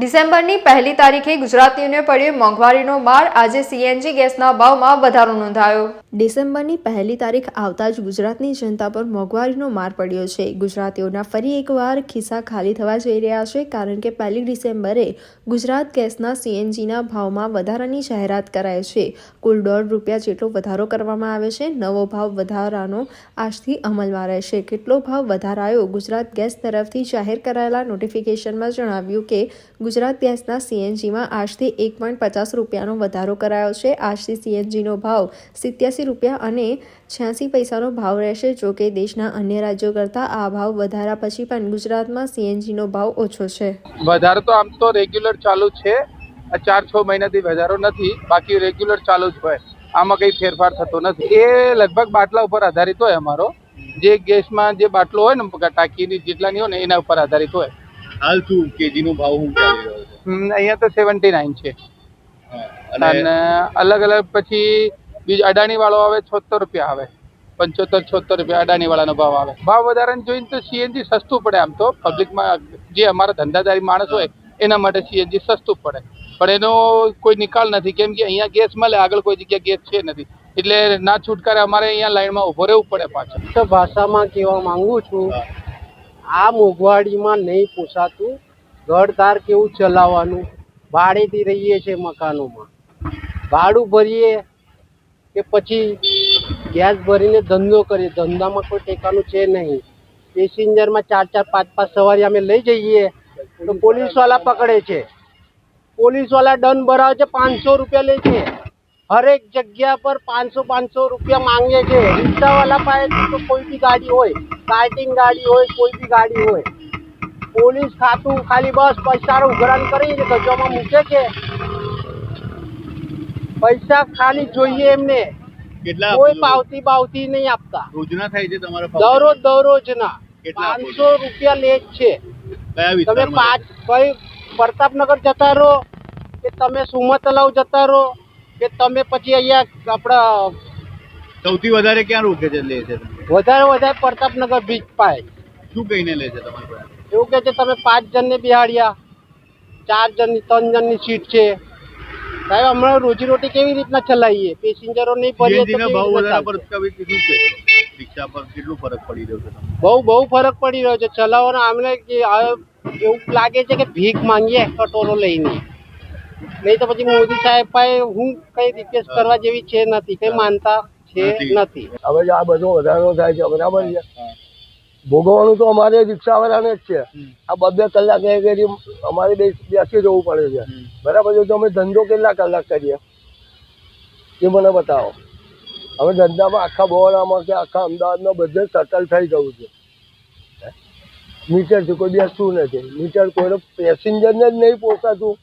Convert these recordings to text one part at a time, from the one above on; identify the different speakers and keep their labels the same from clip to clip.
Speaker 1: ડિસેમ્બરની પહેલી તારીખે ગુજરાતીઓને પડ્યો મોંઘવારીનો માર. આજે સીએનજી ગેસના ભાવમાં વધારો નોંધાયો. ડિસેમ્બરની પહેલી તારીખ આવતા જ ગુજરાતની જનતા પર મોંઘવારીનો માર પડ્યો છે. ગુજરાતીઓના ફરી એકવાર ખિસ્સા ખાલી થવા જઈ રહ્યા છે, કારણ કે પહેલી ડિસેમ્બરે ગુજરાત ગેસના સીએનજીના ભાવમાં વધારાની જાહેરાત કરાય છે. કુલ દોઢ રૂપિયા જેટલો વધારો કરવામાં આવે છે. નવો ભાવ વધારાનો આજથી અમલમાં રહેશે. કેટલો ભાવ વધારાયો ગુજરાત ગેસ તરફથી જાહેર કરાયેલા નોટિફિકેશનમાં જણાવ્યું કે ગુજરાત ગેસના સીએનજીમાં આજથી એક પોઈન્ટ પચાસ રૂપિયાનો વધારો કરાયો છે. આજથી સીએનજીનો ભાવ સિત્યાસી રૂપિયા અને છ્યાસી પૈસાનો ભાવ રહેશે. જો કે દેશના અન્ય રાજ્યો કરતાં આ ભાવ વધારા પછી પણ ગુજરાતમાં સીએનજીનો ભાવ ઓછો છે.
Speaker 2: વધારો તો આમ તો રેગ્યુલર ચાલુ છે. ચાર છ મહિનાથી વધારો નથી. બાકી રેગ્યુલર ચાલુ જ હોય. આમાં કંઈ ફેરફાર થતો નથી. એ લગભગ બાટલા ઉપર આધારિત હોય અમારો. જે ગેસમાં જે બાટલો હોય ને ટાંકીની જેટલાની હોય ને એના ઉપર આધારિત હોય.
Speaker 3: હાલ શું કેજી નો ભાવ શું ચાલી રહ્યો છે?
Speaker 2: અહીંયા તો સેવન્ટી નાઇન છે.
Speaker 3: અને
Speaker 2: અલગ અલગ પછી બીજ અડાણી વાળો આવે છોતેર રૂપિયા આવે. પંચોતેર છોતેર રૂપિયા અડાણી વાળાનો ભાવ આવે. ભાવ વધારાને જોઈને તો સીએનજી સસ્તું પડે આમ તો. પબ્લિકમાં જે અમારા ધંધાદારી માણસ હોય એના માટે સીએનજી સસ્તું પડે. પણ એનો કોઈ નિકાલ નથી. કેમ કે અહીંયા ગેસ મળે આગળ કોઈ જગ્યા ગેસ છે નથી. એટલે ના છૂટકારે અમારે અહીંયા લાઈનમાં ઊભો રહેવું પડે પાછળ
Speaker 4: તો ભાષામાં કહેવા માંગુ છું આ મોંઘવાડીમાં નહીં પોસાતું. ઘરદાર કેવું ચલાવવાનું? ભાડેથી રહીએ છીએ મકાનોમાં. ભાડું ભરીએ કે પછી ગેસ ભરીને ધંધો કરીએ? ધંધામાં કોઈ ટેકાનું છે નહીં. પેસેન્જરમાં ચાર ચાર, પાંચ પાંચ સવારી અમે લઈ જઈએ તો પોલીસવાળા પકડે છે. પોલીસવાળા દંડ ભરાવે છે, પાંચસો રૂપિયા લે છે. હરેક જગ્યા પર પાંચસો પાંચસો રૂપિયા માંગે છે. રિક્ષાવાળા પાસે તો કોઈ બી ગાડી હોય કાર્ટિંગ ગાડી હોય કોઈ બી ગાડી હોય. પોલીસ ખાતું ખાલી બસ પૈસાનો ઉઘરાણ કરીને ગજોમાં મૂકે છે. પૈસા ખાલી જોઈએ એમને. કોઈ પાવતી બાવતી નહીં આપતા.
Speaker 3: રોજના થાય છે તમારા?
Speaker 4: દરરોજ દરરોજના.
Speaker 3: છો?
Speaker 4: પાંચસો રૂપિયા લે છે. તમે પાંચ કઈ પ્રતાપનગર જતા રહો કે તમે સુમત તલાવ જતા રહો? કે તમે પછી અહીંયા આપણા
Speaker 3: સૌથી વધારે ક્યાં રોકે છે લે છે?
Speaker 4: વધારે વધારે પ્રતાપનગર બીચ પાય.
Speaker 3: શું કહીને લે છે તમારે
Speaker 4: એવું કે છે તમે પાંચ જણને બિહાડ્યા ચાર જણની ત્રણ જણની સીટ છે. સાહેબ હમણાં રોજીરોટી કેવી રીતના ચલાવીએ? પેસેન્જરો નહીં ભરીએ બહુ બહુ ફરક પડી રહ્યો છે. ચલાવવાનો આમને કે એવું લાગે છે કે ભીખ માંગીએ કટોરો લઈને. નહીં તો પછી મોદી સાહેબ પાસે હું કઈ રિક્વેસ્ટ કરવા જેવી છે નથી કઈ માનતા છે
Speaker 3: નથી.
Speaker 5: હવે જો આ બધો વધારો થાય છે બરાબર છે? ભોગવવાનું તો અમારે રિક્ષાવાળાને જ છે. આ બબે કલાક એ કરી અમારે બે બેસી જવું પડે છે. બરાબર છે? તો અમે ધંધો કેટલા કલાક કરીએ? એ મને બતાવો. હવે ધંધામાં આખા બોરામાં કે આખા અમદાવાદમાં બધે સટલ થઈ ગયું છે. મીટર છે કોઈ બેસતું નથી. મીટર કોઈને પેસેન્જરને જ નહીં પોસાતું.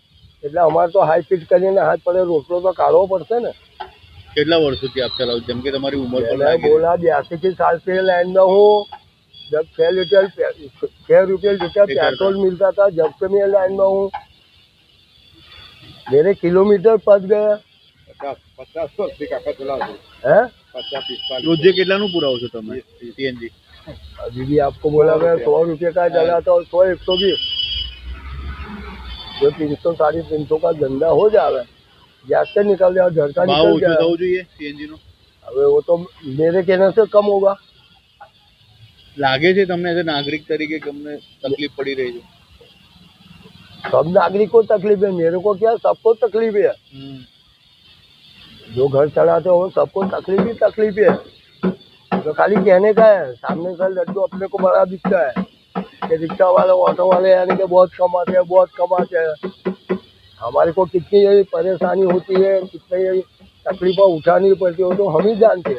Speaker 5: એટલે અમારે તો હાઈ ફીટ કરીને હાથ પડે રોટલો તો કાઢવો પડશે ને
Speaker 3: કેટલા વર્ષોથી આપ ચલાવો છો? જેમ કે તમારી ઉંમર પણ
Speaker 5: मैंने
Speaker 3: લાગી
Speaker 5: बोला बयासी की साल से लाइन में हूँ जब छह लीटर पे- छह रुपये लीटर
Speaker 3: लीटर
Speaker 5: पेट्रोल मिलता था जब से मैं लाइन में हूँ मेरे किलोमीटर पद गए हैं
Speaker 3: રોજે કેટલાનું પુરાવો છો તમે સીએનજી
Speaker 5: अभी भी आपको बोला मैं सौ रुपये का चला था और सौ एक सौ बीस जो तीन सौ साढ़े तीन सौ का धंधा हो जावे गैस से निकल जाए घर का
Speaker 3: ભાવ
Speaker 5: निकल
Speaker 3: ઓછો
Speaker 5: जाए
Speaker 3: થવો જોઈએ સીએનજી નો
Speaker 5: अबे वो तो मेरे कहने से कम होगा
Speaker 3: લાગે છે તમને એઝ નાગરિક તરીકે કે તમને તકલીફ પડી રહી છે
Speaker 5: सब नागरिक को तकलीफ है मेरे को क्या सबको तकलीफ है
Speaker 3: હમ.
Speaker 5: जो घर चलाते हो सबको तकलीफ ही तकलीफ है तो खाली कहने का है सामने का लड्डू अपने को बड़ा दिखता है कि रिक्शा वाले ऑटो वाले यानी कि बहुत कमाते हैं बहुत कमाते हैं हमारे को कितनी ये परेशानी होती है कितनी ये तकलीफें उठानी पड़ती हो तो हम ही जानते हैं